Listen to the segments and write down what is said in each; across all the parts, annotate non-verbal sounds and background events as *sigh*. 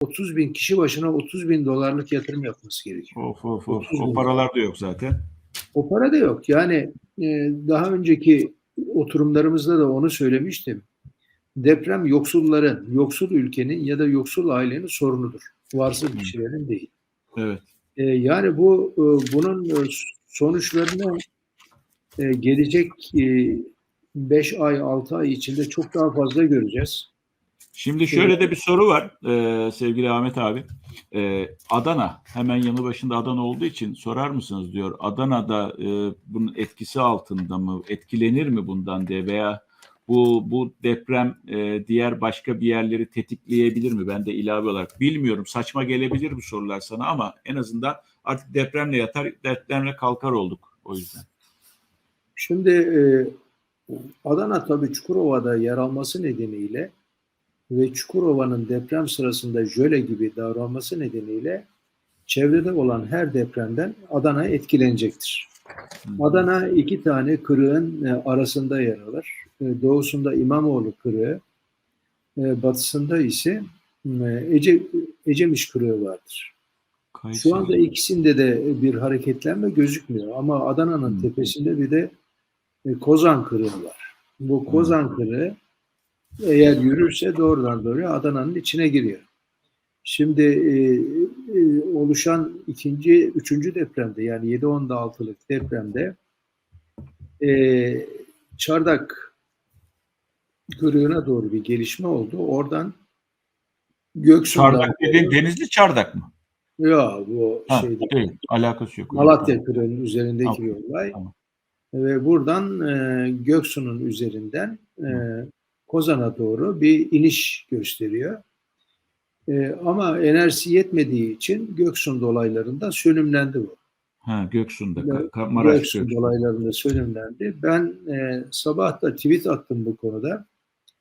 30 bin kişi başına 30 bin dolarlık yatırım yapması gerekiyor. Of of of. 30 O paralar da yok zaten. O para da yok. Yani e, daha önceki oturumlarımızda da onu söylemiştim. Deprem yoksulların, yoksul ülkenin ya da yoksul ailenin sorunudur. Varsız kişilerin değil. Evet. E, yani bu e, bunun e, sonuçlarını e, gelecek 5 ay 6 ay içinde çok daha fazla göreceğiz. Şimdi şöyle de bir soru var e, sevgili Ahmet abi. E, Adana hemen yanı başında Adana olduğu için sorar mısınız diyor. Adana'da e, bunun etkisi altında mı? Etkilenir mi bundan diye veya bu bu deprem e, diğer başka bir yerleri tetikleyebilir mi? Ben de ilave olarak bilmiyorum. Saçma gelebilir bu sorular sana ama en azından artık depremle yatar, depremle kalkar olduk o yüzden. Şimdi e, Adana tabii Çukurova'da yer alması nedeniyle ve Çukurova'nın deprem sırasında jöle gibi davranması nedeniyle çevrede olan her depremden Adana etkilenecektir. Adana iki tane kırığın e, arasında yer alır. E, Doğusunda İmamoğlu kırığı, e, batısında ise Ece, Ecemiş kırığı vardır. Şu anda ikisinde de bir hareketlenme gözükmüyor ama Adana'nın Hmm. tepesinde bir de Kozan kırığı var. Bu Kozan kırığı eğer yürürse doğrudan doğruya Adana'nın içine giriyor. Şimdi e, e, oluşan ikinci, üçüncü depremde yani 7-10'da depremde e, Çardak kırığına doğru bir gelişme oldu. Oradan Göksu'dan Çardak dediğin Denizli Çardak mı? ya bu Ha, şeyde değil, alakası yok. Malatya kırığının üzerindeki Tamam, bir olay. tamam. Ve buradan e, Göksu'nun üzerinden e, Kozan'a doğru bir iniş gösteriyor. E, ama enerjisi yetmediği için Göksun dolaylarında sönümlendi bu. Ha, Göksu'nda, Ya, Ka- Ka- Maraş Göksun Göksu. dolaylarında sönümlendi. Ben e, sabah da tweet attım bu konuda.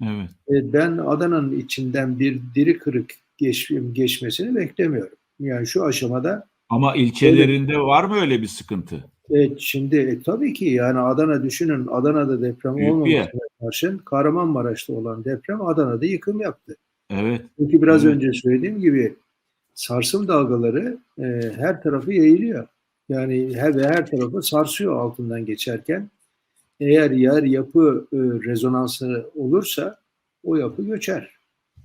Evet. E, ben Adana'nın içinden bir diri kırık geç, geçmesini beklemiyorum. Yani şu aşamada Ama ilçelerinde var mı öyle bir sıkıntı? Evet, şimdi e, tabii ki yani Adana düşünün Adana'da deprem Büyük bir yer. olmamasına karşın Kahramanmaraş'ta olan deprem Adana'da yıkım yaptı. Evet. Çünkü biraz Evet. önce söylediğim gibi sarsım dalgaları e, her tarafı yayılıyor. Yani her ve her tarafı sarsıyor altından geçerken. Eğer yer yapı e, rezonansı olursa o yapı göçer.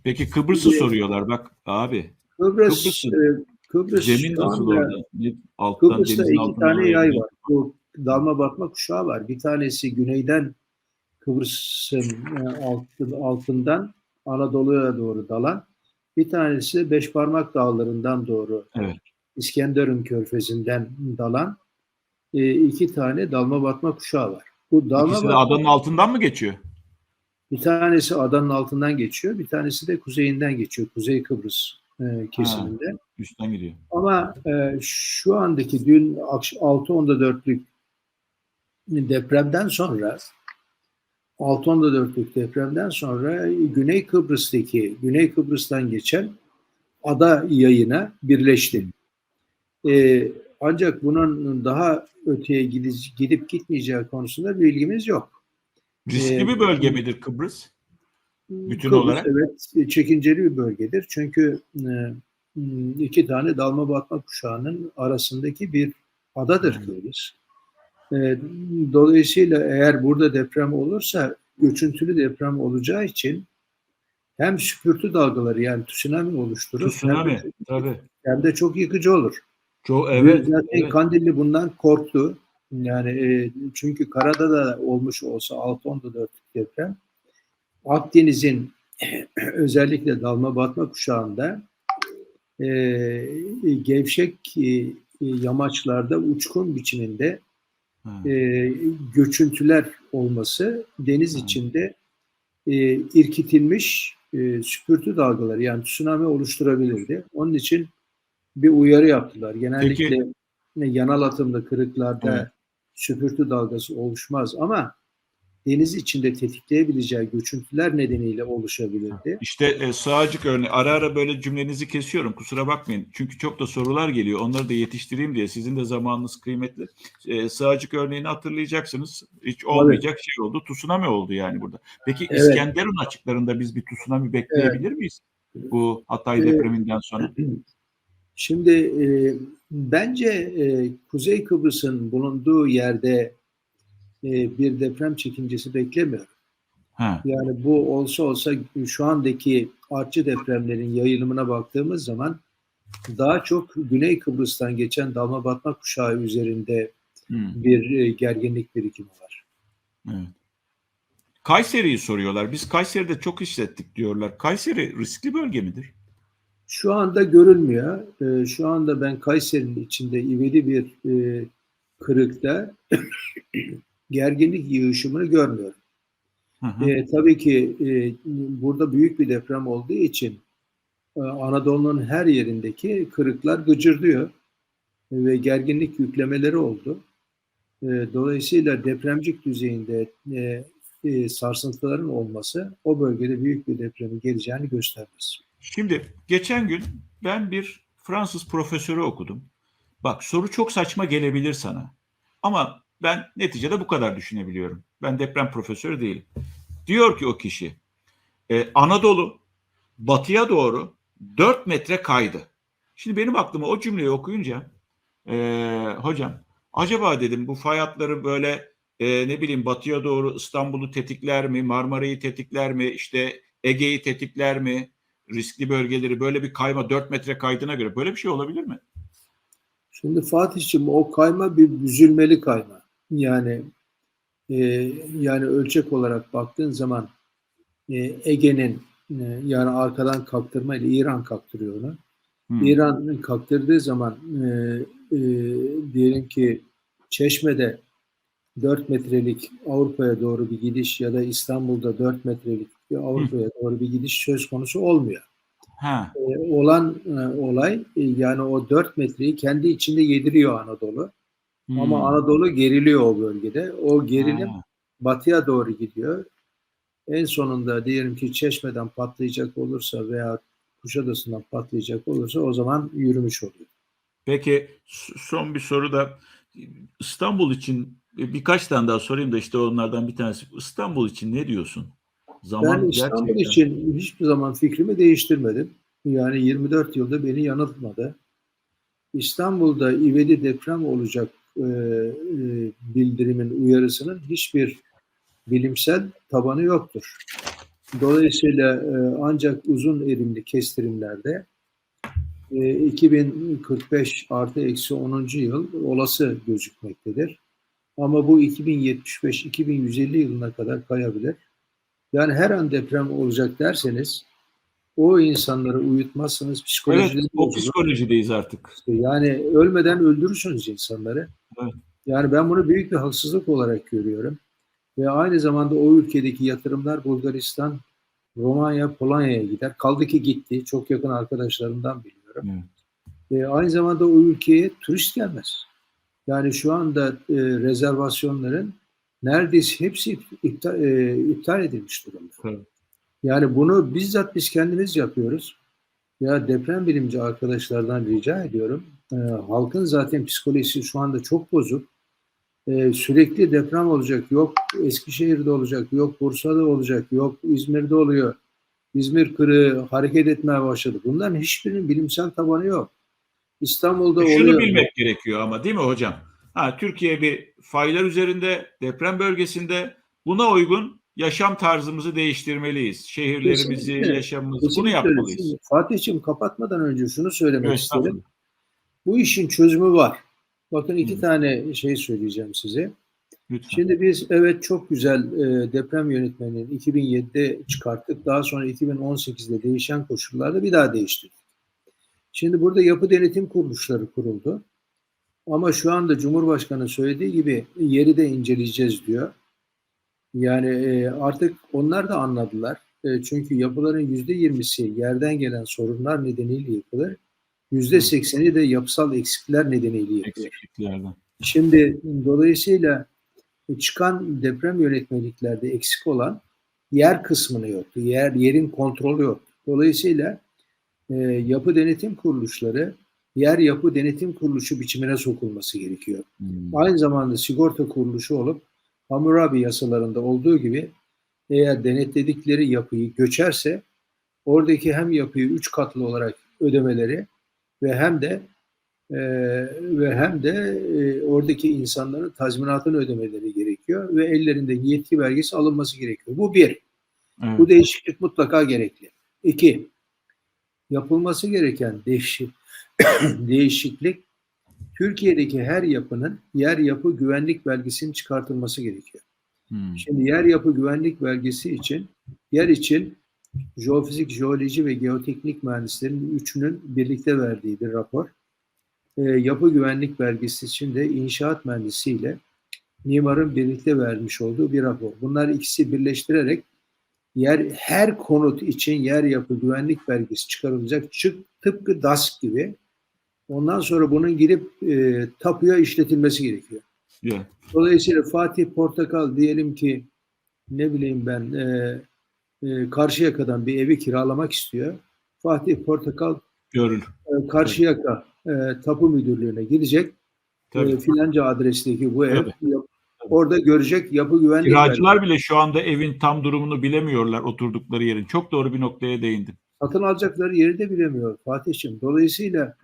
Peki Kıbrıs'ı Şimdi- soruyorlar bak abi. Kıbrıs Kıbrıs'ın e, Kıbrıs şu nasıl orada? Kıbrıs'ta iki tane yay var. Bu dalma batma kuşağı var. Bir tanesi güneyden Kıbrıs'ın e, altın, altından Anadolu'ya doğru dalan. Bir tanesi Beşparmak Dağları'ndan doğru Evet. İskenderun Körfezi'nden dalan e, iki tane dalma batma kuşağı var. Bu dalma İkisi batma- adanın altından mı geçiyor? bir tanesi adanın altından geçiyor, bir tanesi de kuzeyinden geçiyor. Kuzey Kıbrıs e, kesiminde. Üstten gidiyor. Ama e, şu andaki dün akş- 6.10'da dörtlük depremden sonra 6.10'da dörtlük depremden sonra Güney Kıbrıs'taki Güney Kıbrıs'tan geçen ada yayına birleşti. E, ancak bunun daha öteye gidip, gidip gitmeyeceği konusunda bilgimiz yok. Riskli Ee, bir bölge midir Kıbrıs? Bütün Kıbrıs, olarak? Evet, çekinceli bir bölgedir. Çünkü e, iki tane dalma batma kuşağının arasındaki bir adadır Hmm. Kıbrıs. E, dolayısıyla eğer burada deprem olursa göçüntülü deprem olacağı için hem süpürtü dalgaları yani tsunami oluşturur Tsunami. hem de, Tabii. hem de çok yıkıcı olur. Çok evet. Zaten evet. Kandilli bundan korktu. Yani e, çünkü karada da olmuş olsa 6.14 deprem Akdeniz'in *clears throat* özellikle dalma batma kuşağında e, gevşek e, yamaçlarda uçkun biçiminde e, göçüntüler olması deniz içinde e, irkitilmiş e, süpürtü dalgaları yani tsunami oluşturabilirdi. Onun için bir uyarı yaptılar. Genellikle yanal atımda kırıklarda Evet. süpürtü dalgası oluşmaz ama deniz içinde tetikleyebileceği göçüntüler nedeniyle oluşabilirdi. İşte e, sağcık örneği. Ara ara böyle cümlenizi kesiyorum. Kusura bakmayın. Çünkü çok da sorular geliyor. Onları da yetiştireyim diye. Sizin de zamanınız kıymetli. E, sağcık örneğini hatırlayacaksınız. Hiç olmayacak şey oldu. Tsunami oldu yani burada. Peki Evet. İskenderun açıklarında biz bir tsunami bekleyebilir miyiz? bu Hatay Evet. depreminden sonra? *clears throat* Şimdi e, bence e, Kuzey Kıbrıs'ın bulunduğu yerde e, bir deprem çekincesi beklemiyorum. Ha. Yani bu olsa olsa şu andaki artçı depremlerin yayılımına baktığımız zaman daha çok Güney Kıbrıs'tan geçen dalma batma kuşağı üzerinde hmm, bir e, gerginlik birikimi var. evet. Kayseri'yi soruyorlar. Biz Kayseri'de çok hissettik diyorlar. Kayseri riskli bölge midir? Şu anda görülmüyor. E, Şu anda ben Kayseri'nin içinde ivedi bir kırıkta gerginlik yığışımını görmüyorum. Hı hı. E, tabii ki e, burada büyük bir deprem olduğu için e, Anadolu'nun her yerindeki kırıklar gıcırdıyor ve gerginlik yüklemeleri oldu. E, dolayısıyla depremcik düzeyinde e, e, sarsıntıların olması o bölgede büyük bir depremin geleceğini göstermez. Şimdi geçen gün ben bir Fransız profesörü okudum. Bak soru çok saçma gelebilir sana. Ama ben neticede bu kadar düşünebiliyorum. Ben deprem profesörü değilim. Diyor ki o kişi e, Anadolu batıya doğru 4 metre kaydı. Şimdi benim aklıma o cümleyi okuyunca e, hocam acaba dedim bu fay hatları böyle e, ne bileyim batıya doğru İstanbul'u tetikler mi, Marmara'yı tetikler mi, işte Ege'yi tetikler mi, riskli bölgeleri böyle bir kayma 4 metre kaydına göre böyle bir şey olabilir mi? Şimdi Fatih'ciğim o kayma bir büzülmeli kayma. Yani e, yani ölçek olarak baktığın zaman e, Ege'nin e, yani arkadan kaktırma ile İran kaktırıyor onu. Hmm. İran kaktırdığı zaman e, e, diyelim ki Çeşme'de 4 metrelik Avrupa'ya doğru bir gidiş ya da İstanbul'da 4 metrelik bir Avrupa'ya doğru bir gidiş söz konusu olmuyor. Ha, E, olan e, olay e, yani o 4 metreyi kendi içinde yediriyor Anadolu. Hmm. Ama Anadolu geriliyor o bölgede. O gerilim Ha, batıya doğru gidiyor. En sonunda diyelim ki Çeşme'den patlayacak olursa veya Kuşadası'ndan patlayacak olursa o zaman yürümüş oluyor. Peki son bir soru da İstanbul için e, birkaç tane daha sorayım da işte onlardan bir tanesi. İstanbul için ne diyorsun? Zaman Ben İstanbul gerçekten- için hiçbir zaman fikrimi değiştirmedim. Yani 24 yılda beni yanıltmadı. İstanbul'da ivedi deprem olacak e, e, bildirimin uyarısının hiçbir bilimsel tabanı yoktur. Dolayısıyla e, ancak uzun erimli kestirimlerde e, 2045 artı eksi 10. yıl olası gözükmektedir. Ama bu 2075-2150 yılına kadar kayabilir. Yani her an deprem olacak derseniz o insanları uyutmazsanız Evet, psikolojileri o psikolojideyiz artık. Yani ölmeden öldürürsünüz insanları. Evet. Yani ben bunu büyük bir haksızlık olarak görüyorum. Ve aynı zamanda o ülkedeki yatırımlar Bulgaristan, Romanya, Polonya'ya gider. Kaldı ki gitti. Çok yakın arkadaşlarımdan biliyorum. Evet. Ve aynı zamanda o ülkeye turist gelmez. Yani şu anda e, rezervasyonların neredeyse hepsi iptal, e, iptal edilmiş durumda. Evet. Yani bunu bizzat biz kendimiz yapıyoruz. Ya deprem bilimci arkadaşlardan rica ediyorum. Ee, halkın zaten psikolojisi şu anda çok bozuk. Ee, sürekli deprem olacak. Yok Eskişehir'de olacak. Yok Bursa'da olacak. Yok İzmir'de oluyor. İzmir kırığı hareket etmeye başladı. Bunların hiçbirinin bilimsel tabanı yok. İstanbul'da Şunu oluyor. bilmek gerekiyor ama değil mi hocam? Ha, Türkiye bir faylar üzerinde, deprem bölgesinde buna uygun yaşam tarzımızı değiştirmeliyiz. Şehirlerimizi, Kesinlikle. yaşamımızı bunu Kesinlikle öyle. yapmalıyız. Şimdi Fatih'ciğim kapatmadan önce şunu söylemek Evet, isterim. Bu işin çözümü var. Bakın iki Hı. tane şey söyleyeceğim size. Lütfen. Şimdi biz evet çok güzel e, deprem yönetmenini 2007'de çıkarttık. Daha sonra 2018'de değişen koşullarda bir daha değiştirdik. Şimdi burada yapı denetim kuruluşları kuruldu. Ama şu anda Cumhurbaşkanı söylediği gibi yeri de inceleyeceğiz diyor. Yani e, artık onlar da anladılar. E, çünkü yapıların %20'si yerden gelen sorunlar nedeniyle yıkılır. %80'i de yapısal eksikler nedeniyle yıkılır. Eksikliklerden. Şimdi dolayısıyla çıkan deprem yönetmeliklerde eksik olan yer kısmını yoktu. Yer yerin kontrolü yoktu. Dolayısıyla e, yapı denetim kuruluşları yer yapı denetim kuruluşu biçimine sokulması gerekiyor. Hmm. Aynı zamanda sigorta kuruluşu olup Hammurabi yasalarında olduğu gibi eğer denetledikleri yapıyı göçerse oradaki hem yapıyı üç katlı olarak ödemeleri ve hem de e, ve hem de e, oradaki insanların tazminatını ödemeleri gerekiyor ve ellerinde yetki belgesi alınması gerekiyor. Bu bir. Evet. Bu değişiklik mutlaka gerekli. İki, yapılması gereken değişik, *coughs* değişiklik Türkiye'deki her yapının yer yapı güvenlik belgesinin çıkartılması gerekiyor. Hmm. Şimdi yer yapı güvenlik belgesi için yer için jeofizik, jeoloji ve geoteknik mühendislerin üçünün birlikte verdiği bir rapor. E, yapı güvenlik belgesi için de inşaat mühendisiyle mimarın birlikte vermiş olduğu bir rapor. Bunlar ikisi birleştirerek yer her konut için yer yapı güvenlik belgesi çıkarılacak. Çık, tıpkı DASK gibi. Ondan sonra bunun girip e, tapuya işletilmesi gerekiyor. Ya, Dolayısıyla Fatih Portakal diyelim ki ne bileyim ben e, e, Karşıyaka'dan bir evi kiralamak istiyor. Fatih Portakal görül. e, Karşıyaka e, Tapu Müdürlüğü'ne gidecek. Tabii. E, filanca adresteki bu ev. Tabii. Orada görecek yapı güvenlik Kiracılar bile şu anda evin tam durumunu bilemiyorlar oturdukları yerin. Çok doğru bir noktaya değindin. satın alacakları yeri de bilemiyor Fatih'ciğim. Dolayısıyla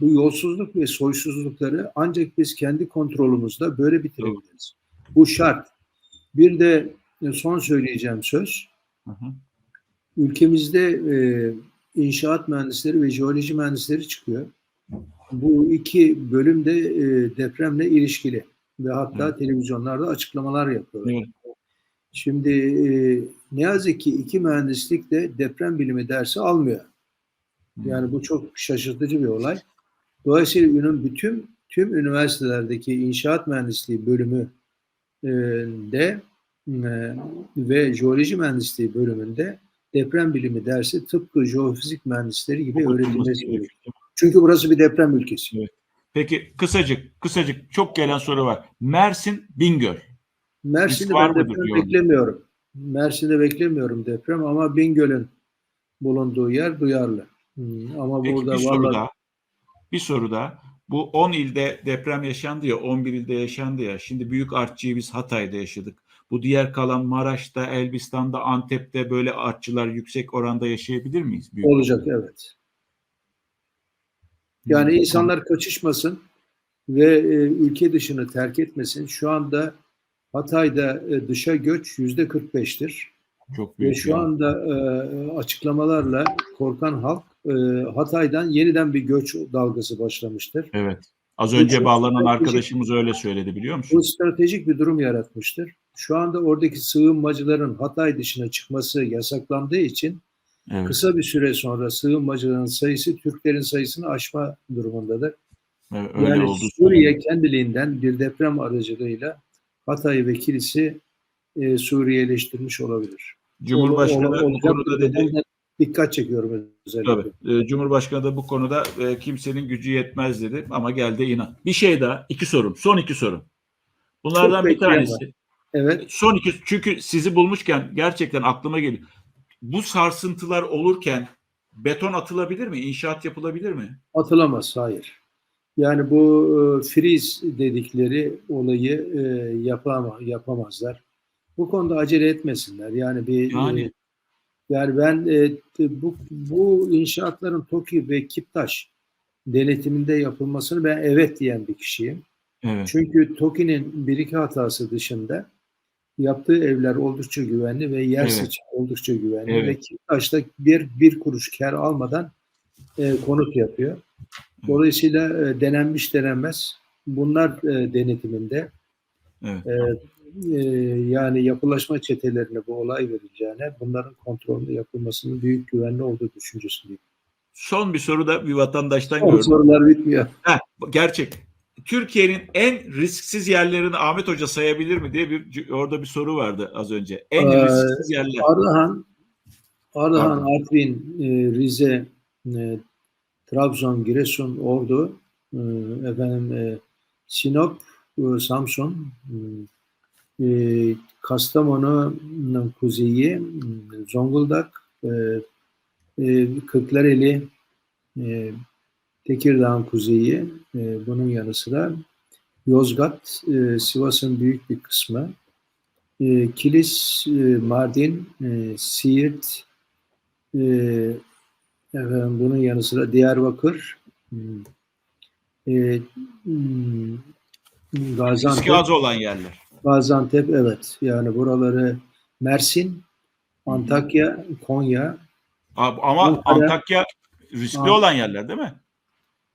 bu yolsuzluk ve soysuzlukları ancak biz kendi kontrolümüzde böyle bitirebiliriz. Bu şart. Bir de son söyleyeceğim söz. Hı hı. Ülkemizde e, inşaat mühendisleri ve jeoloji mühendisleri çıkıyor. Bu iki bölüm de e, depremle ilişkili ve hatta Evet. televizyonlarda açıklamalar yapıyorlar. Evet. Şimdi e, ne yazık ki iki mühendislik de deprem bilimi dersi almıyor. Yani bu çok şaşırtıcı bir olay. Dolayısıyla bütün tüm üniversitelerdeki inşaat mühendisliği bölümü e, de e, ve jeoloji mühendisliği bölümünde deprem bilimi dersi tıpkı jeofizik mühendisleri gibi öğretilmesi gerekiyor. Çünkü burası bir deprem ülkesi. Peki kısacık kısacık çok gelen soru var. Mersin Bingöl. Mersin'de ben deprem diyorum. beklemiyorum. Mersin'de beklemiyorum deprem ama Bingöl'ün bulunduğu yer duyarlı. Hmm, Ama Peki burada bir soru vallahi daha. Bir soru daha. Bu 10 ilde deprem yaşandı ya, 11 ilde yaşandı ya. Şimdi büyük artçıyı biz Hatay'da yaşadık. Bu diğer kalan Maraş'ta, Elbistan'da, Antep'te böyle artçılar yüksek oranda yaşayabilir miyiz? Büyük olacak evet. Yani Hmm. insanlar kaçışmasın ve e, ülke dışını terk etmesin. Şu anda Hatay'da e, dışa göç yüzde 45'tir. Çok Ve büyük. şu yani. anda e, açıklamalarla korkan halk e, Hatay'dan yeniden bir göç dalgası başlamıştır. Evet. Az Bu önce bağlanan arkadaşımız öyle söyledi biliyor musun? Bu stratejik bir durum yaratmıştır. Şu anda oradaki sığınmacıların Hatay dışına çıkması yasaklandığı için Evet. kısa bir süre sonra sığınmacıların sayısı Türklerin sayısını aşma durumundadır. evet, Öyle yani oldu. Suriye kendiliğinden bir deprem aracılığıyla Hatay ve Kilis'i e, Suriyeleştirmiş olabilir. Cumhurbaşkanı Ol- ol- bu konuda dedi. Dikkat çekiyorum özellikle. Tabii. E, Cumhurbaşkanı da bu konuda e, kimsenin gücü yetmez dedi ama geldi inan. Bir şey daha, iki sorum, son iki sorum. Bunlardan Çok bir tanesi. Evet. Son iki, çünkü sizi bulmuşken gerçekten aklıma geliyor. Bu sarsıntılar olurken beton atılabilir mi? İnşaat yapılabilir mi? Atılamaz, hayır. Yani bu e, freeze dedikleri olayı e, yapama, yapamazlar. Bu konuda acele etmesinler. Yani bir Yani. e, yani ben e, bu bu inşaatların TOKİ ve KİPTAŞ denetiminde yapılmasını ben evet diyen bir kişiyim. Evet. Çünkü TOKİ'nin bir iki hatası dışında yaptığı evler oldukça güvenli ve yer Evet. seçimi oldukça güvenli Evet. ve KİPTAŞ'ta bir, bir kuruş kar almadan e, konut yapıyor. Dolayısıyla e, denenmiş denenmez. Bunlar e, denetiminde Evet. e, e, yani yapılaşma çetelerine bu olay verileceğine bunların kontrolünde yapılmasının büyük güvenli olduğu düşüncesindeyim. Son bir soru da bir vatandaştan O gördüm. sorular bitmiyor. Heh, gerçek. Türkiye'nin en risksiz yerlerini Ahmet Hoca sayabilir mi diye bir orada bir soru vardı az önce. En Ee, risksiz yerler. Ardahan, Ardahan, Pardon. Artvin, e, Rize, e, Trabzon, Giresun, Ordu, e, efendim Sinop, Samsun, e, e, Kastamonu'nun kuzeyi, e, Zonguldak, e, e, Kırklareli, Tekirdağ'ın kuzeyi, bunun yanı sıra Yozgat, Sivas'ın büyük bir kısmı, Kilis, Mardin, Siirt, bunun yanı sıra Diyarbakır, hmm, hmm, Gaziantep, Riski az olan yerler. Gaziantep evet. Yani buraları Mersin, Antakya, Konya, Abi Ama Ankara- Antakya riskli An- olan yerler değil mi?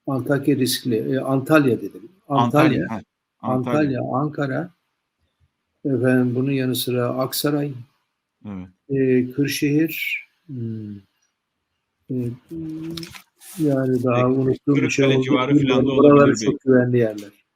Antakya riskli, e, Antalya dedim. Antalya, ha, Antalya, Ankara, efendim bunun yanı sıra Aksaray, Evet. e, Kırşehir, hmm, e, yani daha Peki, unuttuğum bir şey oldu. olabilir çok güvenli yerler.